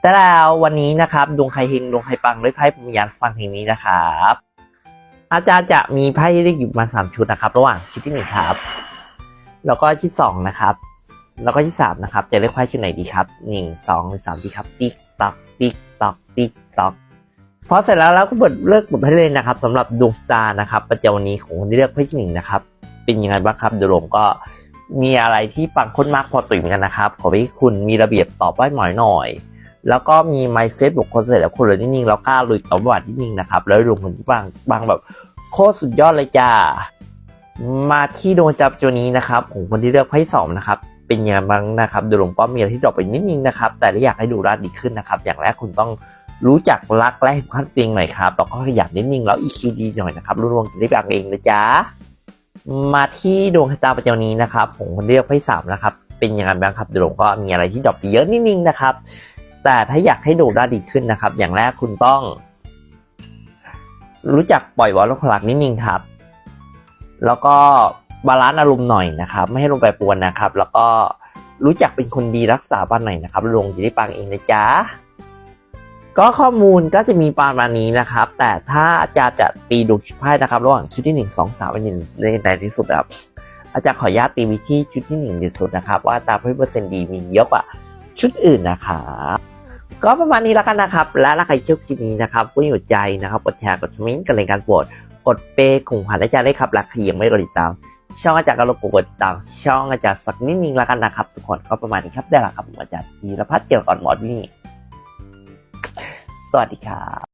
แต่แล้ววันนี้นะครับดวงใครเฮงดวงใครปังด้วยไพ่พรหมยานฟังเพลงนี้นะครับ อาจารย์จะมีไพ่เรียกอยู่มาสามชุดนะครับ ระหว่างชุดที่หนึ่งครับ แล้วก็ชุดสองนะครับ แล้วก็ชุดสามนะครับ จะเลือกไพ่ชุดไหนดีครับหนึ่งสองหรือสามดีครับติ๊กตอกติ๊กตอกติ๊กตอกพอเสร็จแล้วแล้วก็เปิดเลิกบทไพ่เลยนะครับสำหรับดวงตานะครับ ประจำวันนี้ของคนที่เลือกไพ่ที่หนึ่งนะครับ เป็นยังไงบ้างครับเดี๋ยวผมก็มีอะไรที่ฟังค้นมากพอตุ๋ยเหมือนกันนะครับ ขอให้คุณมีระเบียบตอบไว้หมอยหน่อย แล้วก็มีไมเซ็ตบุคคลเสร็จแล้วคนเลยนิ่งๆแล้วกล้าลุยต่อประวัตินิดนึงนะครับ แล้วลงคนที่บางบางแบบโคตรสุดยอดเลยจ้า มาที่ดวงจับตัวนี้นะครับของคนที่เลือกไพ่สองนะครับ เป็นยังไงบ้างนะครับดูหลวงก็มีอะไรที่ดรอปไปนิดนึงนะครับ แต่ถ้าอยากให้ดูร้านดีขึ้นนะครับ อย่างแรกคุณต้องรู้จักรักและเห็นขั้นเตียงหน่อยครับแล้วก็ขยันนิดนึงแล้ว EQ ดีหน่อยนะครับรู้ดวงจะได้บางเองนะจ๊ะมาที่ดวงชะตาประจำนี้นะครับผมคนเลือกไพ่สามนะครับ เป็นยังไงบ้างครับดี๋ยวผมก็มีอะไรที่ดรอปไปเยอะนิดนึงนะครับ แต่ถ้าอยากให้ดูได้ดีขึ้นนะครับ อย่างแรกคุณต้อง รู้จักปล่อยวอลคลักนิดนึงครับ แล้วก็บาลานซ์อารมณ์หน่อยนะครับ ไม่ให้ลงไปปวนนะครับ แล้วก็รู้จักเป็นคนดีรักษาบ้านหน่อยนะครับ ลงจะได้ปังเองนะจ๊ะก็ข้อมูลก็จะมีประมาณนี้นะครับ แต่ถ้าอาจารย์จะตีดวงไพ่นะครับ ระหว่างชุดที่หนึ่งสองสามเป็นหนึ่งในที่สุดครับ อาจารย์ขออนุญาตตีวิธีชุดที่หนึ่งที่สุดนะครับ ว่าตามเปอร์เซ็นต์ดีมีเยอะกว่าชุดอื่นนะครับ ก็ประมาณนี้แล้วกันนะครับ และถ้าใครชอบคลิปนี้นะครับก็อยู่ใจนะครับ กดแชร์ กดคอมเมนต์กันเลยการโปรดกดเปย์ของขวัญอาจารย์ได้ครับและใครยังไม่กดติดตาม ช่องอาจารย์ก็รบกวนกดติดตาม ช่องอาจารย์สักนิดนึงแล้วกันนะครับ ทุกคนก็ประมาณนี้ครับได้ละครับผมอาจารย์ธีรพัฒน์เจียวก่อนหมอดนี่สวัสดีครับ